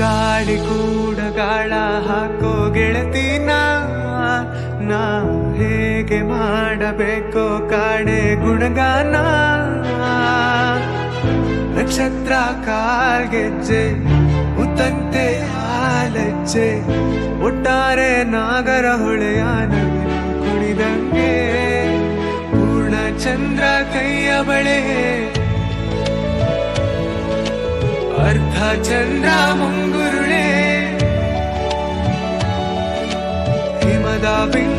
ಗಾಳಿ ಕೂಡ ಗಾಳ ಹಾಕೋ ಗೆಳತಿನ ನಾ ಹೇಗೆ ಮಾಡಬೇಕೋ ಕಾಡೆ ಗುಣಗಾನ. ನಕ್ಷತ್ರ ಕಾಲ್ಗೆಜ್ಜೆ ಉತ್ತಂತೆ ಹಾಲಜ್ಜೆ, ಒಟ್ಟಾರೆ ನಾಗರ ಹೊಳೆಯ ಕುಣಿದಂಗೆ. ಪೂರ್ಣ ಚಂದ್ರ ಕೈಯ ಬಳೆ ಅರ್ಧ ಚಂದ್ರ ಮುಂಗುರುಳೆ da